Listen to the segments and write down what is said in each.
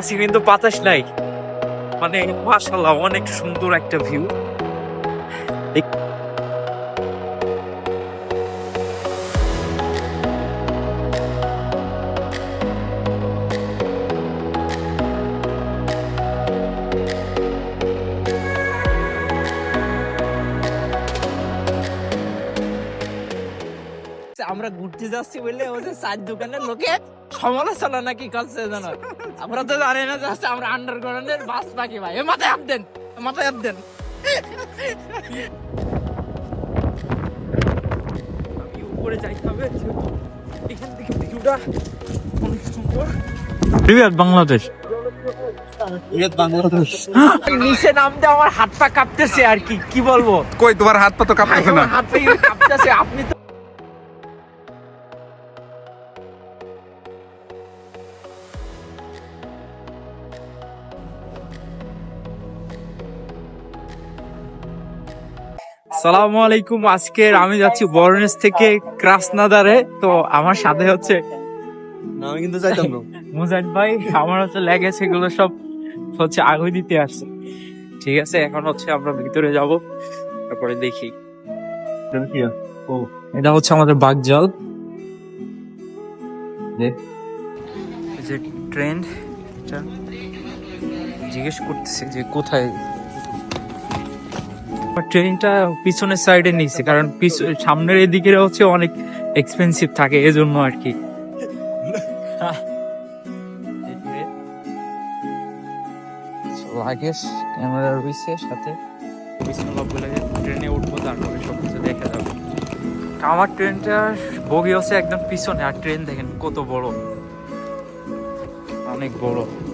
আজকে কিন্তু বাতাস নাই। মানে মাশাল্লাহ অনেক সুন্দর একটা ভিউ আমরা ঘুরতে যাচ্ছি বলে ওদের চার দোকানের লোকে সমালোচনা নাকি করছে জানো আমরা তো জানি না যাচ্ছে আমরা আন্ডারগ্রাউন্ডের বাস পাখি ভাই। এ মাথায় হাত দেন মাথায় হাত দেন। আমি উপরে যাইতে হবে এখান থেকে ভিউটা অনেক সুন্দর। প্রিভিয়াস বাংলাদেশ। নিচে নামতে আমার হাত পা কাঁপতেছে আর কি কি বলব? কই তোমার হাত পা তো কাঁপতেছে না? হাত পা কাঁপতেছে আপনি তো সালামু আলাইকুম। আজকের আমি যাচ্ছি বরনেস থেকে ক্রাসনাদারে। তো আমার সাথে হচ্ছে আমি কিন্তু যাইতাম না। মুজাহিদ ভাই আমার হচ্ছে লেগেছে এগুলো সব হচ্ছে আগুই দিতে আসছে। ঠিক আছে এখন হচ্ছে আমরা ভিতরে যাব। তারপরে দেখি। ও। এটা হচ্ছে আমাদের বাগজাল। যে ট্রেন জিজ্ঞেস করতেছে যে কোথায় ট্রেনটা পিছনের সাইডে নিয়েছে কারণ পিছ- সামনের এদিকে হচ্ছে অনেক এক্সপেন্সিভ থাকে এজন্য আর কি। লাগেজ ক্যামেরা রয়েছে সাথে ট্রেনে উঠবো তারপরে সব কিছু দেখা যাবে। আমার ট্রেনটা বগি হচ্ছে একদম পিছনে আর ট্রেন দেখেন কত বড়। অনেক বড়।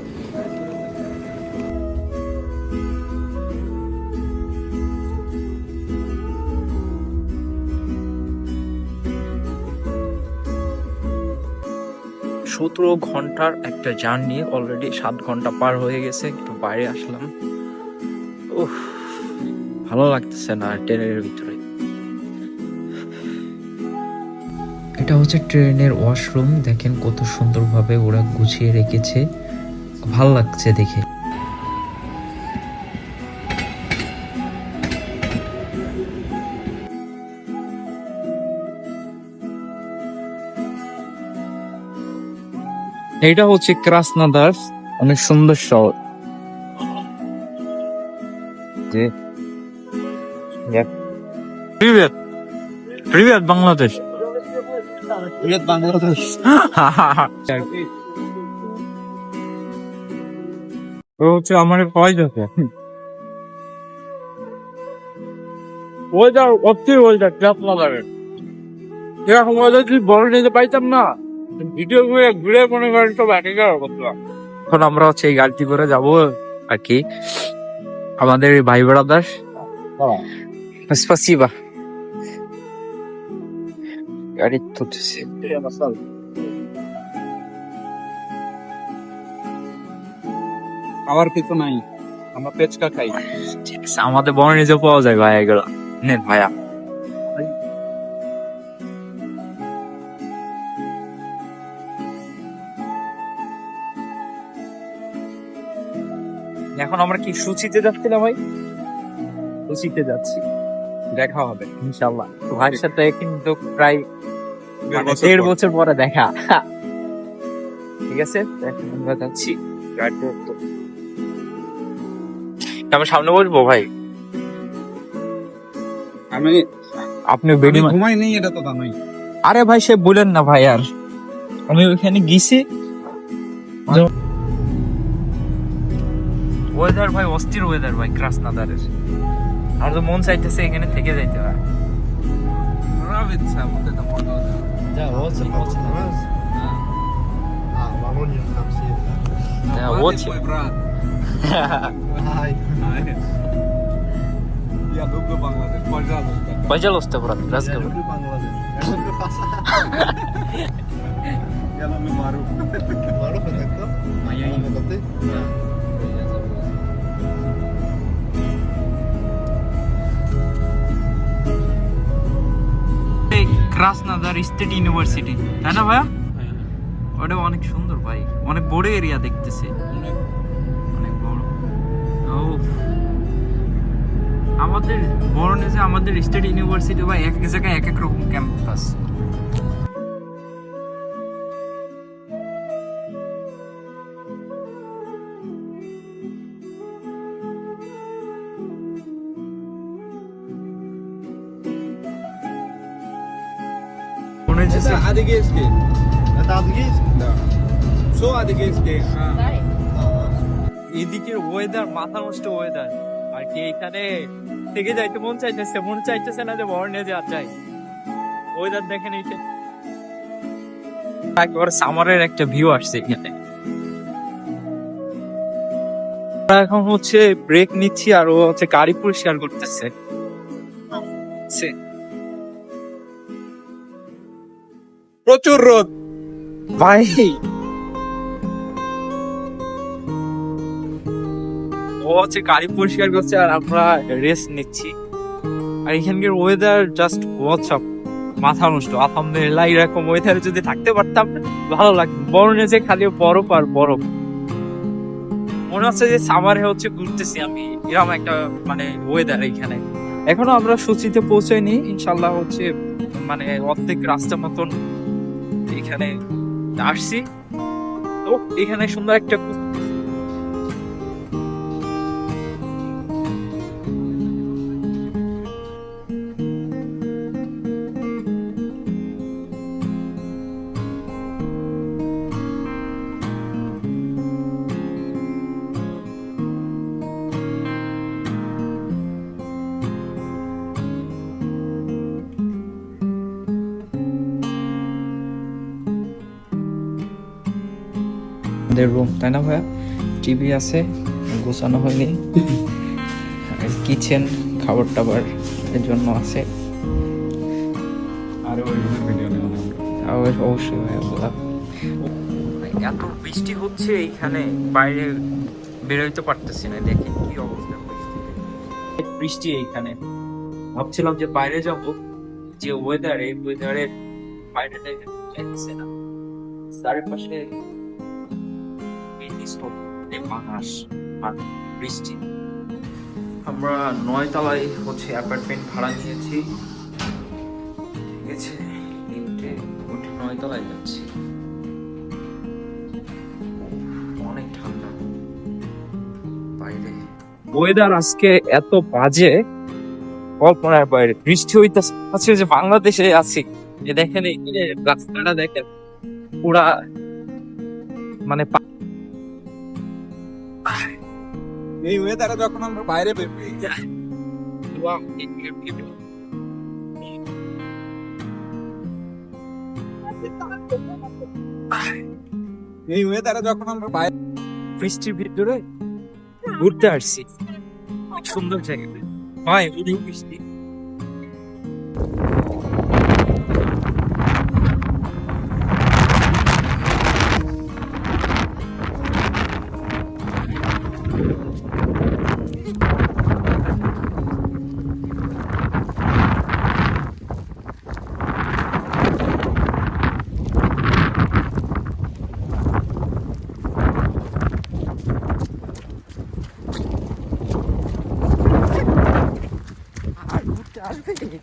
সতেরো ঘণ্টার একটা জার্নি অলরেডি সাত ঘণ্টা পার হয়ে গেছে, একটু বাইরে আসলাম। ভালো লাগতেছে না ট্রেনের ভিতরে। এটা হচ্ছে ট্রেনের ওয়াশরুম, দেখেন কত সুন্দরভাবে ওরা গুছিয়ে রেখেছে। ভালো লাগছে দেখে। এটা হচ্ছে ক্রাসনাদার অনেক সুন্দর শহর। যে বাংলাদেশ বাংলাদেশ ও হচ্ছে আমার ওয়েদার অস্থির ওয়েদার ক্রাসনাদারের এরকম ওয়েদার যদি বড় নিতে পাইতাম না। ভিডিও ঘুরে ঘুরে মনে করেন সব এক এখন আমরা হচ্ছে এই গাড়িটি করে যাব আর কি। আমাদের ভাই ব্রাদার স্পাসিবা। গাড়ি তুলতেছে। আমার কিছু নাই আমরা পেচকা খাই। আমাদের বর্ণিজে পাওয়া যায় ভাই এগুলো। নেন ভাইয়া। এখন আমরা কি সুচিতে যাচ্ছি না ভাই? সুচিতে যাচ্ছি। দেখা হবে ইনশাল্লাহ তো ভাইয়ের সাথে কিন্তু প্রায় মানে দেড় বছর পরে দেখা। ঠিক আছে আমরা যাচ্ছি। আমি সামনে বসবো ভাই? আমি আপনি বেডি ঘুমাই নেই এটা তো জানোই। আরে ভাই সে বলেন না ভাই আর। আমি ওইখানে গেছি। ওয়েদার ভাই অস্থির ওয়েদার ভাই ক্রাসনাদারের আর তো মন চাইতেছে এখানে থেকে যাইতে হয় Nравится вот это погода. Да, очень, очень нравится. А, Воронеж там все, да? Да, Адрес очень. мой брат. Ай, Я люблю Бангладеш, пожалуйста. Пожалуйста, брат, я разговор. люблю Бангладеш. Я люблю Хасан. Я люблю Маруф. Маруф, это кто? Моя Мама, это ты? ক্রাসনাদার স্টেট ইউনিভার্সিটি তাই না ভাইয়া? হ্যাঁ, হ্যাঁ। ওটা অনেক সুন্দর ভাই অনেক বড় এরিয়া দেখতেছে। অনেক। বড়। ও। আমাদের বরণে যে আমাদের স্টেট ইউনিভার্সিটি বা এক এক জায়গায় এক এক রকম ক্যাম্পাস। Adiges geht. এটা আজকে Da. So Adiges geht. এদিকের ওয়েদার মাথা নষ্ট ওয়েদার আর কি এখানে থেকে যাইতে মন চাইতেছে মন চাইতেছে না যে বরণে যাওয়া যায় ওয়েদার দেখেন এইটা একবার সামারের একটা ভিউ আসছে এখানে। এখন হচ্ছে ব্রেক নিচ্ছি আর ও হচ্ছে গাড়ি পরিষ্কার করতেছে। প্রচুর রোদ। ভাই। ও হচ্ছে গাড়ি পরিষ্কার করছে আর আমরা রেস্ট নিচ্ছি। আর এখানকার ওয়েদার জাস্ট হোয়াটসঅ্যাপ মাথা নষ্ট। আলহামদুলিল্লাহ এরকম ওয়েদারে যদি থাকতে পারতাম ভালো লাগতো। বরণে যে খালি বরফ আর বরফ। মনে হচ্ছে যে সামারে হচ্ছে ঘুরতেছি আমি। এরকম একটা মানে ওয়েদার এখানে। এখনও আমরা সূচিতে পৌঁছাইনি। ইনশাল্লাহ হচ্ছে মানে অর্ধেক রাস্তা মতন এখানে আসছি। তো এখানে সুন্দর একটা আমাদের রুম তাই না ভাইয়া? টিভি আছে গোছানো হয়নি। কিচেন খাবার টাবার এর জন্য আছে। আরে ওই ভিডিও নেওয়া অবশ্যই ভাইয়া এত বৃষ্টি হচ্ছে এইখানে বাইরে বেরোইতে পারতেছি না দেখেন কি অবস্থা বৃষ্টি এইখানে। ভাবছিলাম যে বাইরে যাব যে ওয়েদার এই ওয়েদারের বাইরেটা যাচ্ছে না। চারিপাশে বাতাস আর বৃষ্টি। আমরা নয় তলায় হচ্ছে অ্যাপার্টমেন্ট ভাড়া নিয়েছি। ঠিক আছে তিনটে উঠে নয় তলায় যাচ্ছি অনেক ঠান্ডা। বাইরে। ওয়েদার আজকে এত বাজে কল্পনার বাইরে। বৃষ্টি হইতেছে আছে যে বাংলাদেশে আছি যে দেখেন এই রাস্তাটা দেখেন পুরা মানে এই ওয়েদারে যখন আমরা বাইরে বের হই, Wow, it- it- it- এই ওয়েদারে যখন আমরা বাইরে বৃষ্টির ভিতরে ঘুরতে আসছি। সুন্দর জায়গা। ভাই অনেক বৃষ্টি 선생님.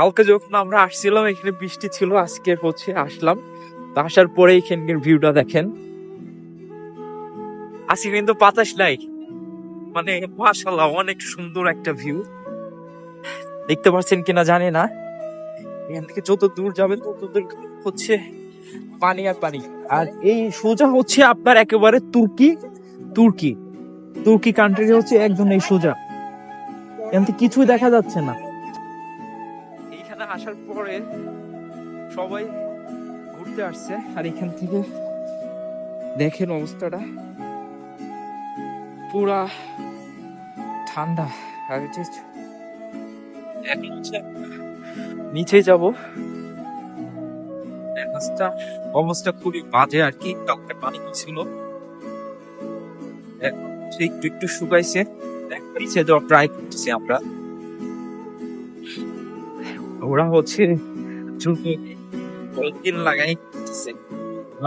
কালকে যখন আমরা আসছিলাম, এখানে বৃষ্টি ছিল, আজকে হচ্ছে আসলাম। তো আসার পরে এখানকার ভিউটা দেখেন। আজকে কিন্তু বাতাস নাই। মানে মাশাল্লাহ অনেক সুন্দর একটা ভিউ দেখতে পাচ্ছেন কিনা জানি না। এখান থেকে যত দূর যাবেন, তত দূর হচ্ছে পানি আর পানি। আর এই সোজা হচ্ছে আপনার একেবারে তুর্কি। তুর্কি। তুর্কি কান্ট্রি হচ্ছে একদম এই সোজা। এখান থেকে কিছুই দেখা যাচ্ছে না। আসার পরে সবাই ঘুরতে আসছে। আর এখান থেকে দেখেন অবস্থাটা। পুরা ঠান্ডা। আর নিচে যাব। অবস্থা অবস্থা খুবই বাজে আর কি। কালকে পানি ছিল একটু একটু শুকাইছে। নিচে যাওয়া ট্রাই করতেছি আমরা। ওরা হচ্ছে চুলকে পলিথিন লাগাই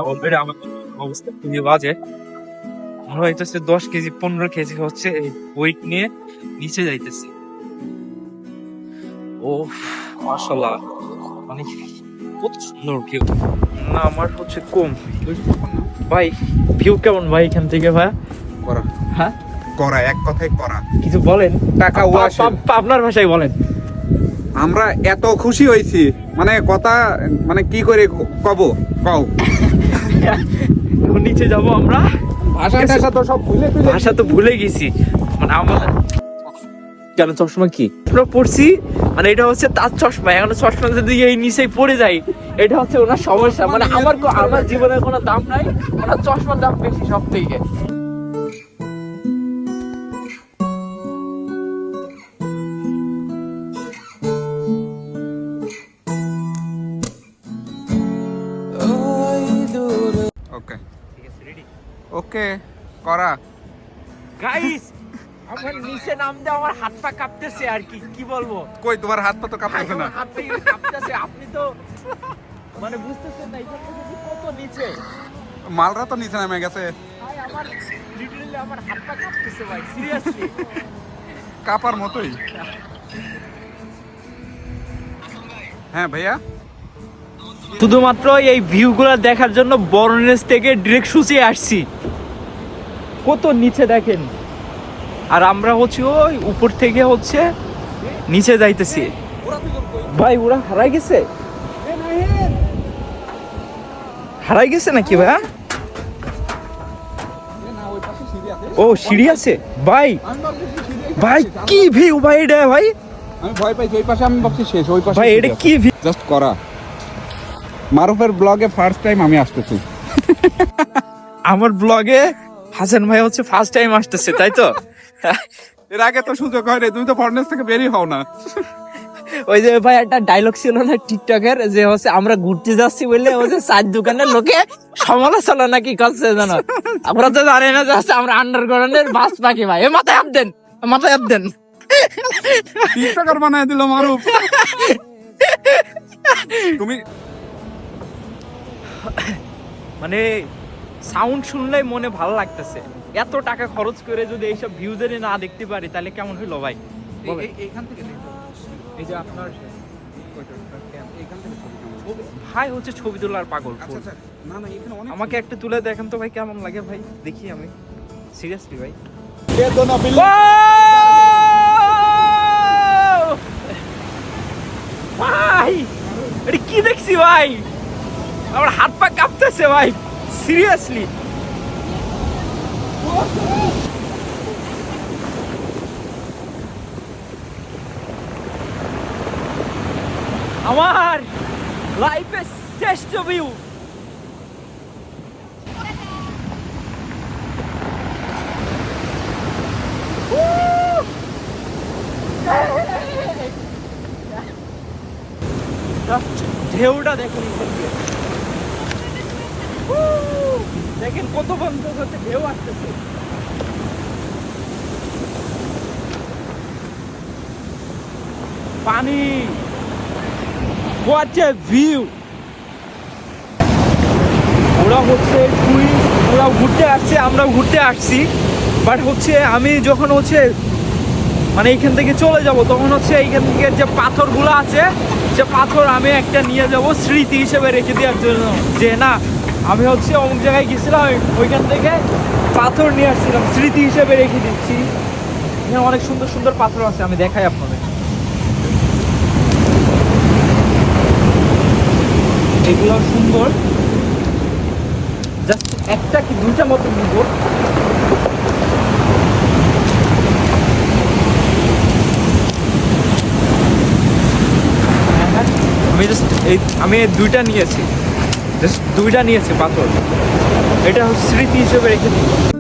অলরেডি আমার অবস্থা খুবই বাজে। মনে হইতেছে দশ কেজি পনেরো কেজি হচ্ছে ওয়েট নিয়ে নিচে যাইতেছে। ও মাশাল্লাহ মানে কত সুন্দর ভিউ না আমার হচ্ছে কম। ভাই ভিউ কেমন ভাই এখান থেকে ভাই করা। হ্যাঁ? করা এক কথাই করা। কিছু বলেন? টাকা আপনার ভাষায় বলেন। আমরা এত খুশি হয়েছি। মানে কথা মানে কি করে কব? কও। নিচে যাব আমরা। ভাষা টাষা তো সব ভুলে ভাষা তো ভুলে গেছি। মানে আমার কেন চশমা কি? চশমা পড়ছি মানে এটা হচ্ছে তার চশমা। এখন চশমা যদি এই নিচে পড়ে যায় এটা হচ্ছে ওনার সমস্যা। মানে আমার আমার জীবনের কোনো দাম নাই ওনার চশমার দাম বেশি সব থেকে। ওকে করা। গাইস আমার নিচে নামতে আমার হাত পা কাঁপতেছে আর কি কি বলব? কই তোমার হাত পা তো কাঁপতেছে না? হাত পা কাঁপতেছে আপনি তো মানে বুঝতেছেন না যে কত নিচে। মালরা তো নিচে নামে গেছে। ভাই আমার লিটারালি আমার হাত পা কাঁপতেছে ভাই সিরিয়াসলি কাপার মতোই। হ্যাঁ ভাইয়া? শুধুমাত্র এই ভিউগুলো দেখার জন্য বরনেস থেকে ডিরেক্ট সুচে আসছি। কত নিচে দেখেন। আর আমরা হচ্ছে ওই উপর থেকে হচ্ছে নিচে যাইতেছি। ভাই ওরা হারাই গেছে? হারাই গেছে নাকি ভাই ও সিঁড়ি আছে? ভাই ভাই কি ভিউ ভাই এটা ভাই? আমি ভয় পাইছি ওই পাশে আমি ভাবছি শেষ ওই পাশে ভাই এটা কি ভিউ জাস্ট করা। মারুফের ব্লগে ফার্স্ট টাইম আমি আসতেছি। আমার ব্লগে হাসান ভাই হচ্ছে ফার্স্ট টাইম আসতেছে তাই তো? এর আগে তো সুযোগ হয় তুমি তো ফরেনার্স থেকে বেরিয়ে হও না। ওই যে ভাই একটা ডায়লগ ছিল না টিকটকের যে হচ্ছে আমরা ঘুরতে যাচ্ছি বললে হচ্ছে চার দোকানের লোকে সমালোচনা নাকি করছে জানো? আমরা তো জানি না যে হচ্ছে আমরা আন্ডারগ্রাউন্ডের বাস পাখি ভাই। এ মাথায় হাত দেন মাথায় হাত দেন। টিকটকার বানায় দিল মারুফ। তুমি মানে সাউন্ড শুনলেই মনে ভালো লাগতেছে। এত টাকা খরচ করে যদি এইসব ভিউজেরই না দেখতে পারি তাহলে কেমন হইল ভাই। থেকে এই যে আপনার? ভাই হচ্ছে ছবি তোলার পাগল আচ্ছা আচ্ছা। আমাকে একটা তুলে দেখেন তো ভাই কেমন লাগে ভাই? দেখি আমি। সিরিয়াসলি ভাই। ভাই এটা কি দেখছি ভাই? আমার হাত পা কাঁপতেছে ভাই। সিরিয়াসলি আমার লাইফের শ্রেষ্ঠ ভিউ Just ঢেউটা দেখুন এখান দিয়ে। Woo! দেখেন কত বন্ধ হচ্ছে, ঢেউ আসতেছে। পানি। হোয়াট এ ভিউ ওরা হচ্ছে ওরা ঘুরতে আসছে আমরা ঘুরতে আসছি। বাট হচ্ছে আমি যখন হচ্ছে মানে এইখান থেকে চলে যাব, তখন হচ্ছে এইখান থেকে যে পাথরগুলো আছে, যে পাথর আমি একটা নিয়ে যাব স্মৃতি হিসেবে রেখে দেওয়ার জন্য। যে না আমি হচ্ছে অমুক জায়গায় গেছিলাম, ওইখান থেকে পাথর নিয়ে আসছিলাম, স্মৃতি হিসেবে রেখে দিচ্ছি। এখানে অনেক সুন্দর সুন্দর পাথর আছে, আমি দেখাই আপনাদের। এগুলো সুন্দর। জাস্ট একটা কি দুইটা মতো নিব। আমি জাস্ট এই আমি দুইটা নিয়েছি। জাস্ট দুইটা নিয়েছে পাথর। এটা স্মৃতি হিসেবে রেখে দিই।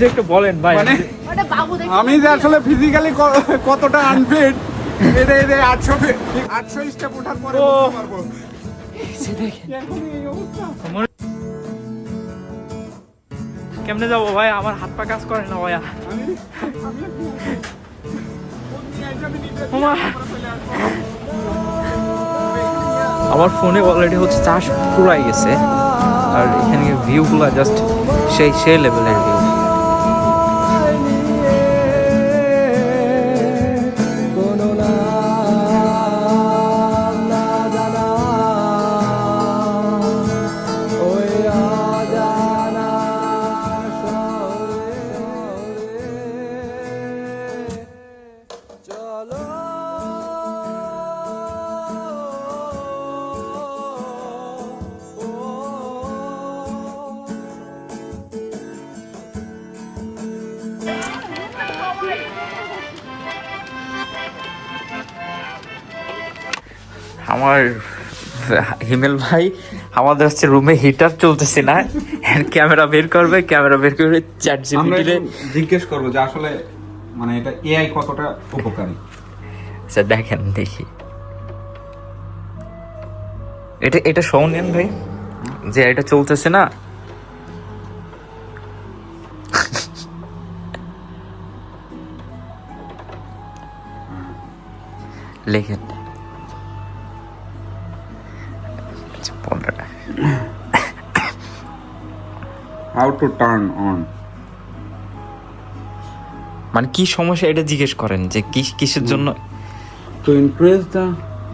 কিছু একটু বলেন ভাই মানে আমি যে আসলে ফিজিক্যালি কতটা আনফিট এটা এটা আটশো আটশো স্টেপ ওঠার পরে পারব। এখন এই অবস্থা? কেমনে যাব ভাই? আমার হাত পা কাজ করে না ভাইয়া। আমার ফোনে অলরেডি হচ্ছে চাষ পুরাই গেছে। আর এখানে ভিউগুলো জাস্ট সেই সেই লেভেলের হিমেল ভাই আমাদের হচ্ছে রুমে হিটার চলতেছে না। ক্যামেরা বের করবে ক্যামেরা বের করে চ্যাট জিপিটিতে জিজ্ঞেস করব যে আসলে মানে এটা এআই কতটা উপকারী? আচ্ছা দেখেন দেখি। এটা এটা শোনেন ভাই যে এটা চলতেছে না। লেখেন। হাউ টু টার্ন অন মানে কি সমস্যা এটা জিজ্ঞেস করেন যে কি কিসের জন্য? To increase the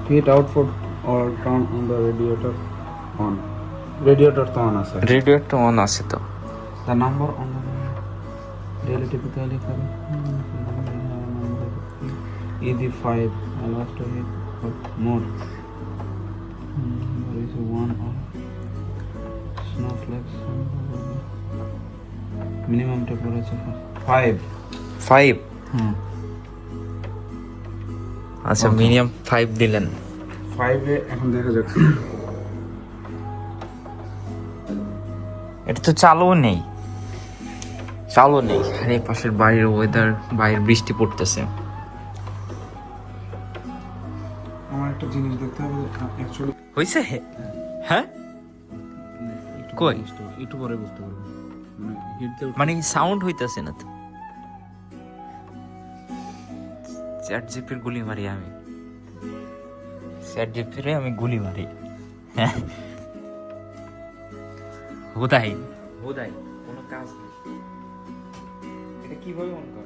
heat output or turn on the radiator on radiator তো অন আছে। রেডিয়েটর তো অন আছে তো। The number on the relative to the লিখা easy five I love to hit more one on snowflakes minimum temperature 5 five hmm. আচ্ছা minimum five দিলেন। 5 এ এখন দেখা যাক। এটা তো চালু নেই। চালু নেই। আর এই পাশের বাড়ির ওয়েদার বাইরে বৃষ্টি পড়তেছে। আমার একটা জিনিস দেখতে হবে অ্যাকচুয়ালি হয়েছে হ্যাঁ। কই? একটু পরে বুঝতে পারব। মানে মানে সাউন্ড হইতেছে না তো। চ্যাট জিপির গুলি মারি আমি। চ্যাট জিপিরে আমি গুলি মারি। হোদাই। হোদাই কোনো কাজ নেই। এটা কীভাবে অন করে?